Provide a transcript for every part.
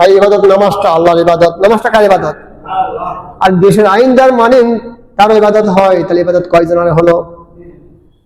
তাই ইবাদত নামাজটা আল্লাহর ইবাদত। নামাজটা কার ইবাদত? আর দেশের আইন যার মানেন তার ইবাদত হয়, তাহলে ইবাদত কয়জনের হলো?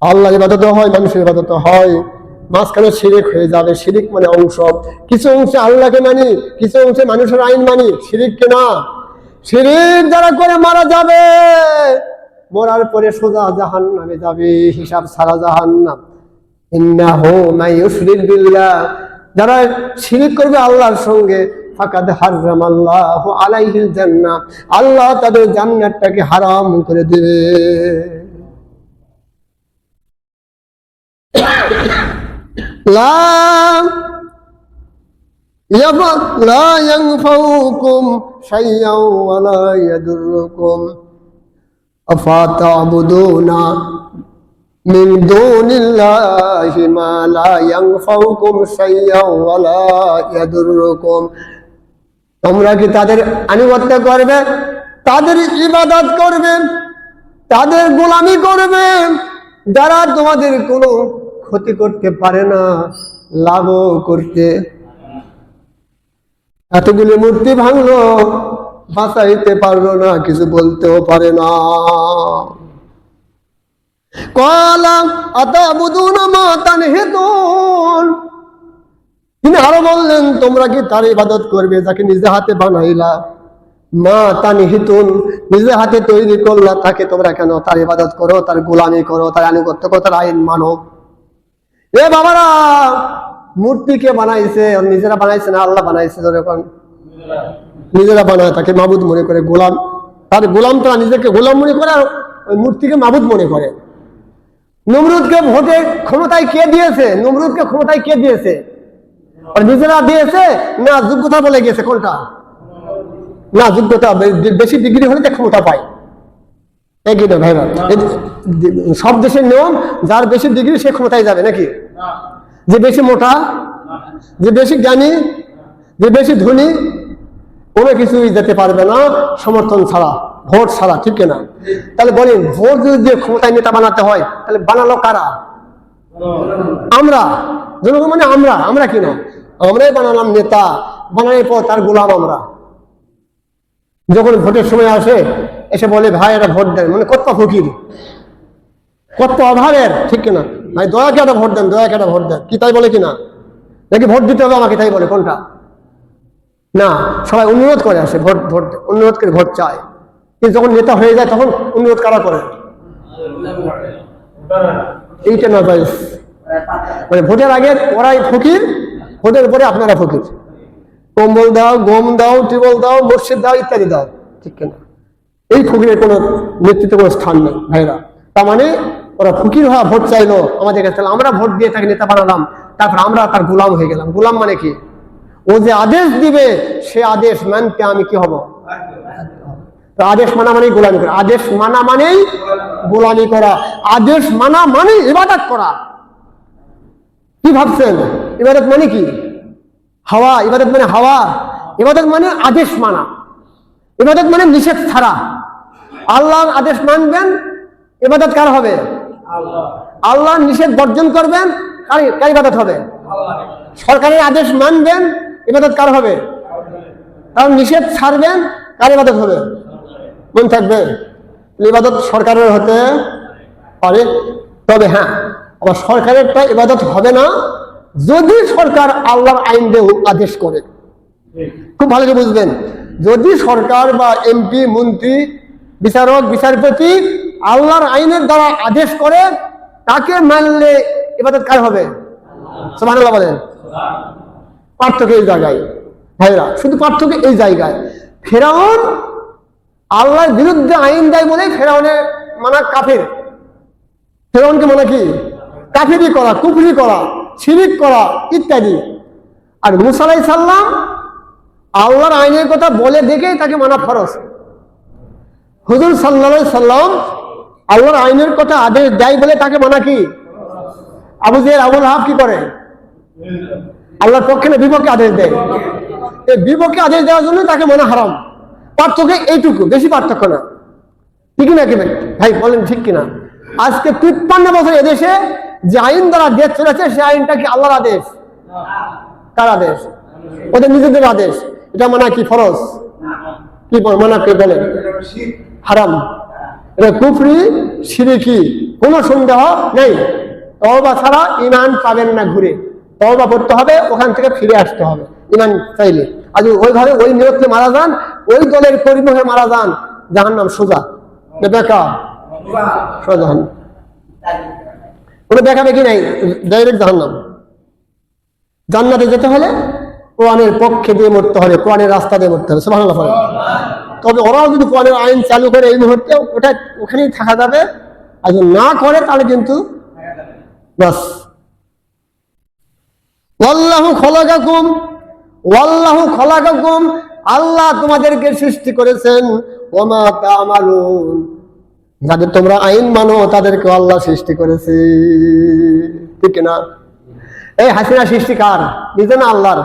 আল্লাহর ইবাদত হয়, মানুষের ইবাদত হয়। মাঝখানে শিরিক হয়ে যাবে। শিরিক মানে অংশ। কিছু অংশে আল্লাহকে মানি, কিছু অংশে মানুষের আইন মানি। শিরিককে না? শিরিক যারা করে মারা যাবে। মরার পরে সোজা জাহান নামে যাবে। হিসাব সারা জাহান নাম ইন্নাহু মান ইউশরিক বিল্লাহ। যারা শিরিক করবে আল্লাহর সঙ্গে আল্লাহ তাদের জান্নাতটাকে হারাম করে দেবে লা من دون الله ما لا ينفعكم شيئا ولا يضركم তোমরা কি তাদের আনুগত্য করবে তাদের ইবাদত করবে তাদের গোলামি করবে যারা তোমাদের কোনো ক্ষতি করতে পারে না লাভও করতে এতগুলি মূর্তি ভাঙলো বাঁচাইতে পারলো না কিছু বলতেও পারে না তিনি আরও বললেন, তোমরা কি তার ইবাদত করবে যাকে নিজে হাতে বানাইলা? মা তানহিতুন নিজে হাতে তৈরি করলা, তাকে তোমরা কেন তার ইবাদত করো, তার গোলামি করো, তার আনুগত্য করো, তার আইন মানো? এ বাবারা মূর্তি কে বানাইছে নিজেরা বানাইছে না, আল্লাহ বানাইছে যখন নিজেরা বানায়, তাকে মাবুদ মনে করে গোলাম। তার গোলাম তারা নিজেকে গোলাম মনে করে, আর মূর্তিকে মাবুদ মনে করে। নমরুদকে ভোটে ক্ষমতায় কে দিয়েছে? নমরুদকে ক্ষমতায় কে দিয়েছে? নিজেরা দিয়েছে না যোগ্যতা বলে গেছে কোনটা? না যোগ্যতা বেশি ডিগ্রি হলে ক্ষমতা পায়। একই ভাইরা এই- সব দেশের নিয়ম, যার বেশি ডিগ্রি সে ক্ষমতায় যাবে, নাকি? যে বেশি মোটা, যে বেশি জ্ঞানী, যে বেশি ধনী, কোনো কিছুই যেতে পারবে না সমর্থন ছাড়া। ভোট ছাড়া ঠিক না তাহলে বলেন, ভোট যদি ক্ষমতায় নেতা বানাতে হয়, তাহলে বানালো কারা? আমরা। জনগণ মানে আমরা আমরা কি না? আমরাই বানালাম নেতা, বানানোর পর তার গোলাম আমরা। যখন ভোটের সময় আসে, এসে বলে, ভাই এটা ভোট দেন। মানে কত ফকির। কত অভাবের ঠিক কিনা? ভাই দয়াকে একটা ভোট দেন দয়াকে একটা ভোট দেন। কি তাই বলে কিনা? নাকি ভোট দিতে হবে আমাকে তাই বলে? কোনটা? না, সবাই অনুরোধ করে আসে, ভোট ভোট, অনুরোধ করে ভোট চায়। কিন্তু যখন নেতা হয়ে যায়, তখন অনুরোধ কারা করে? এইটা না মানে ভোটের আগে ওরাই ফকির, ভোটের পরে আপনারা ফকির। কম্বল দাও, গম দাও টিবল দাও, মসজিদ দাও, ইত্যাদি দাও, ঠিক কিনা? এই ফকিরের কোনো নেতৃত্বে কোনো স্থান নেই, ভাইরা। তার মানে ওরা ফকির হওয়া ভোট চাইলো আমাদের কাছে আমরা ভোট দিয়ে তাকে নেতা বানালাম, তারপর আমরা তার গোলাম হয়ে গেলাম। গোলাম মানে কি? ও যে আদেশ দিবে, সে আদেশ মানতে আমি কি হব? আদেশ মানা মানেই গোলামি করা। আদেশ মানা মানেই গোলামি করা। আদেশ মানা মানে ইবাদত করা। কি ভাবছেন? ইবাদত মানে কি? হাওয়া। ইবাদত মানে হাওয়া। ইবাদত মানে আদেশ মানা। ইবাদত মানে নিষেধ ছাড়া। আল্লাহর আদেশ মানবেন, ইবাদত কার হবে? আল্লাহর নিষেধ বর্জন করবেন, কার কার ইবাদত হবে? সরকারের আদেশ মানবেন, ইবাদত কার হবে? কারণ নিষেধ ছাড়বেন, কার ইবাদত হবে? মন থাকবে। ইবাদত সরকারের হতে পারে। তবে হ্যাঁ আবার সরকারেরটা ইবাদত হবে না, যদি সরকার আল্লাহর আইন দিয়ে আদেশ করে। খুব ভালো করে বুঝবেন। যদি সরকার বা এমপি মন্ত্রী, বিচারক, বিচারপতি আল্লাহর আইনের দ্বারা আদেশ করে, তাকে মানলে ইবাদত কার হবে? বলেন। পার্থক্য এই জায়গায়। ভাইরা শুধু পার্থক্য এই জায়গায়। ফেরাউন আল্লাহর বিরুদ্ধে আইন দেয় বলেই ফেরাউনের মানা কাফের। ফেরাউনকে মানে কি? কাফিরি করা, কুফরি করা, শিরিক করা ইত্যাদি। আর মুসালাই সাল্লাম আল্লাহর আইনের কথা বলে দেখেই তাকে মানা ফরজ। হুজুর সাল্লা সাল্লাম আল্লাহর আইনের কথা আদেশ দেয় বলে তাকে মানা কি? আবু জের আবুল হাব কি করে? আল্লাহর পক্ষে না বিপক্ষে আদেশ দেয়? এই বিপক্ষে আদেশ দেওয়ার জন্য তাকে মনে হারাম। পার্থক্য এইটুকু, বেশি পার্থক্য না। ঠিক না কি ভাই ভাই বলেন ঠিক কিনা? আজকে তিপ্পান্ন বছর এদেশে যে আইন দ্বারা দেশ চলেছে, সে আইনটা কি আল্লাহর আদেশ? কার আদেশ? ওদের নিজেদের আদেশ। এটা মানা কি ফরজ? কি মানা কি বলেন? হারাম। এটা কুফরি, সিরিকি, কোনো সন্দেহ নেই। তওবা ছাড়া ইমান পাবেন না ঘুরে। তওবা করতে হবে, ওখান থেকে ফিরে আসতে হবে। ইমান চাইলে। আজ ওইভাবে ওই নিয়তে মারা যান ওই দলের কর্মী মারা যান জাহান নাম সোজা বেকা? সোজা কোনো দেখি নাই ডাইরেক্ট জাহান নাম জান্নাতে যেতে হলে কোরআনের পক্ষে দিয়ে মরতে হবে, কোরআনের রাস্তা দিয়ে মরতে হবে বলেন। তবে ওরাও যদি কোরআনের আইন চালু করে এই মুহূর্তে, ওটা ওখানেই থাকা যাবে। আর যদি না করে, তাহলে কিন্তু বাস। ওয়াল্লাহু খলাকাকুম ওয়াল্লাহু খলাকাকুম আল্লাহ তোমাদেরকে সৃষ্টি করেছেন। যাদের তোমরা আইন মানো তাদেরকে আল্লাহ সৃষ্টি করেছে। ঠিক না এই হাসিনা সৃষ্টিকার নিজে না আল্লাহর?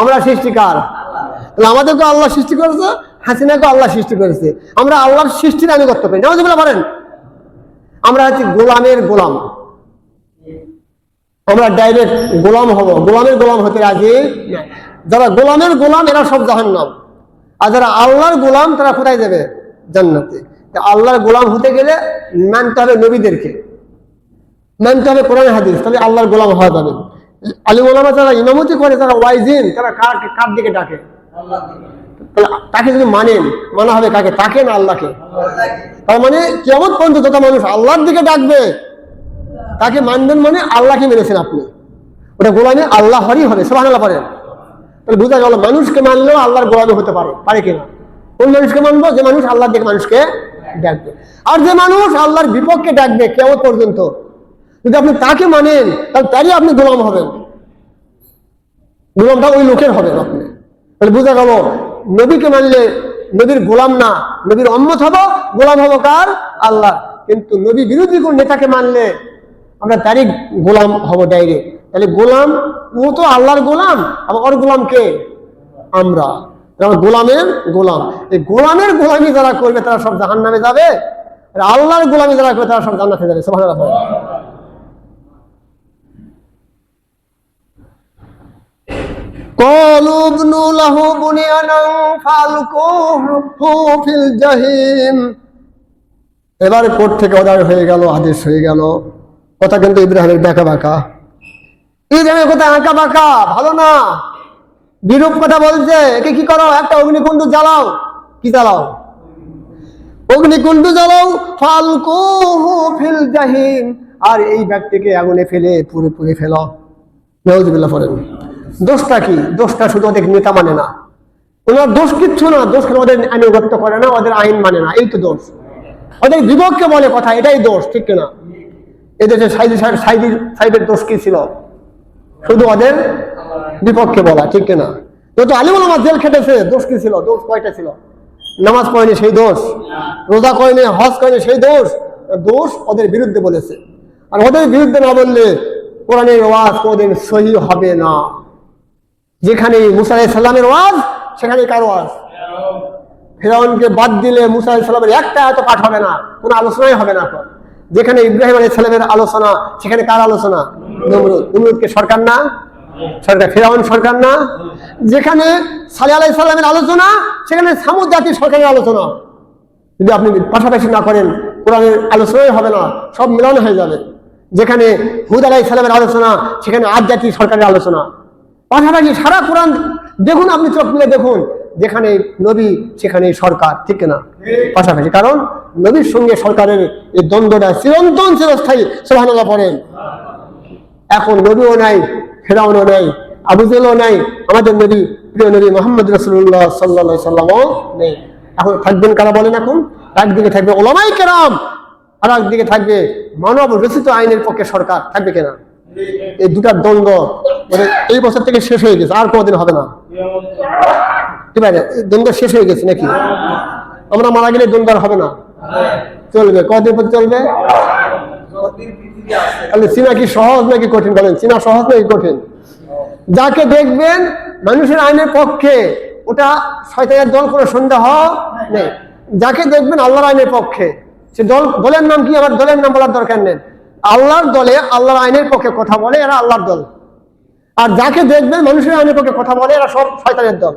আমরা সৃষ্টিকার তাহলে আমাদেরকে আল্লাহ সৃষ্টি করেছে হাসিনাকে আল্লাহ সৃষ্টি করেছে। আমরা আল্লাহর সৃষ্টির আমি করতে পারি নামাজ পারেন আমরা হচ্ছে গোলামের গোলাম। আমরা ডাইরেক্ট গোলাম হব। গোলামের গোলাম হতে রাজি। যারা গোলামের গোলাম, এরা সব জাহান্নাম। আর যারা আল্লাহর গোলাম, তারা কোথায় যাবে? জান্নাতে। আল্লাহর গোলাম হতে গেলে মানতে হবে নবীদেরকে। মানতে হবে কোরআন হাদিস, তাহলে আল্লাহর গোলাম হওয়া যাবে। আলী ওলামা যারা ইমামতি করে তারা ওয়াইজিন, তারা কার কার দিকে ডাকে? তাকে যদি মানেন, মানা হবে কাকে? তাকে না আল্লাহকে? তার মানে কেমন পর্যন্ত যত মানুষ আল্লাহর দিকে ডাকবে, তাকে মানবেন মানে আল্লাহকে মেনেছেন আপনি। ওটা গোলামি আল্লাহরই হবে সবাই আল্লাহ পারেন তাহলে বোঝা গেল মানুষকে মানলেও আল্লাহর গোলামি হতে পারে পারে কিনা? কোন মানুষকে মানবো? যে মানুষ আল্লাহর দিকে মানুষকে ডাকবে আর যে মানুষ আল্লাহর বিপক্ষে ডাকবে কেমন পর্যন্ত, যদি আপনি তাকে মানেন, তাহলে তারই আপনি গোলাম হবেন। গোলামটা ওই লোকের হবেন আপনি। তাহলে বোঝা গেল, নবীকে মানলে নবীর গোলাম না, নবীর অম্মত হব, গোলাম হব কার? আল্লাহ। কিন্তু নবী বিরোধী কোন নেতাকে মানলে আমরা তারই গোলাম হব ডাইরেক্ট তাহলে গোলাম ও তো আল্লাহর গোলাম আবার ওর গোলাম কে আমরা আমরা গোলামের গোলাম এই গোলামের গোলামি যারা করবে তারা সব জাহান নামে যাবে আর আল্লাহর গোলামি যারা করবে তারা সব জান্নাতে যাবে সব قالوا ابنوا له بنيانا فالقوه في الجحيم এবারে কোর্ট থেকে অর্ডার হয়ে গেল আদেশ হয়ে গেল কথা কিন্তু ইব্রাহিমের বাঁকা বাঁকা ইব্রাহিমের কথা আঁকা বাঁকা ভালো না। বিরূপ কথা বলছে। একে কি করো? একটা অগ্নিকুণ্ড জ্বালাও। কি জ্বালাও? অগ্নিকুণ্ড জ্বালাও। ফালকুহু ফিল আর এই ব্যক্তিকে আগুনে ফেলে পুরে পুরে ফেলো। নজবিল্লা পড়েন। দোষটা কি? দোষটা শুধু ওদের নেতা মানে না। ওনার দোষ কিচ্ছু না। দোষ ওদের আইনগত করে না, ওদের আইন মানে না। এই তো দোষ। ওদের বিপক্ষে বলে কথা, এটাই দোষ, ঠিক সাইদি সাহেব সাইদি সাহেবের দোষ কি ছিল? শুধু ওদের বিপক্ষে বলা, ঠিক কিনা? যত আলিমুল আমার জেল খেটেছে, দোষ কি ছিল? দোষ কয়টা ছিল? নামাজ পড়েনি সেই দোষ, রোজা করেনি, হজ করেনি সেই দোষ দোষ ওদের বিরুদ্ধে বলেছে। আর ওদের বিরুদ্ধে না বললে কোরআনের ওয়াজ কোনদিন সহি হবে না। যেখানে মুসা সালামের ওয়াজ সেখানে কার ওয়াজ? ফেরাউনকে বাদ দিলে মুসা আলাইহিস সালামের একটা এত পাঠ হবে না, কোনো আলোচনাই হবে না যেখানে ইব্রাহিম আলী সালামের আলোচনা, সেখানে কার আলোচনা? নমরুদ। নমরুদকে সরকার না? সরকার ফেরাউন সরকার না? যেখানে সালে আলাইহিস সালামের আলোচনা, সেখানে সামুদ জাতির সরকারের আলোচনা। যদি আপনি পাশাপাশি না করেন, কোরআনের আলোচনাই হবে না, সব মিলন হয়ে যাবে। যেখানে হুদ আলাই সালামের আলোচনা, সেখানে আজ জাতির সরকারের আলোচনা। পাশাপাশি সারা কোরআন দেখুন, আপনি চোখ মিলে দেখুন, যেখানে নবী, সেখানে সরকার, ঠিক না পাশাপাশি। কারণ নবীর সঙ্গে সরকারের এই দ্বন্দ্বটা চিরন্তন চিরস্থায়ী সোহানুল্লাহ পড়েন। এখন নবীও নাই, ফেরাউনও নাই আবুজেলও নাই, আমাদের নবী, প্রিয় নবী মোহাম্মদ রসুল্লাহ সাল্লা সাল্লামও নেই। এখন থাকবেন কারা বলেন এখন? একদিকে থাকবে ওলামাই কেরাম, আর একদিকে থাকবে মানব রচিত আইনের পক্ষে সরকার। থাকবে কেনা এই দুটার দ্বন্দ্ব মানে এই বছর থেকে শেষ হয়ে গেছে, আর কোনোদিন হবে না। ঠিক আছে দ্বন্দ্ব শেষ হয়ে গেছে নাকি? আমরা মারা গেলে দ্বন্দ্ব আর হবে না। চলবে কদিন পর চলবে? তাহলে চীনা কি সহজ নাকি কঠিন বলেন? চীনা সহজ নাকি কঠিন? যাকে দেখবেন, মানুষের আইনের পক্ষে, ওটা শয়তানের দল কোনো সন্দেহ নেই। যাকে দেখবেন, আল্লাহর আইনের পক্ষে। সে দল, দলের নাম কি? আবার দলের নাম বলার দরকার নেই। আল্লাহর দলে আল্লাহর আইনের পক্ষে কথা বলে, এরা আল্লাহর দল। আর যাকে দেখবেন, মানুষের আইনের পক্ষে কথা বলে, এরা সব শয়তানের দল।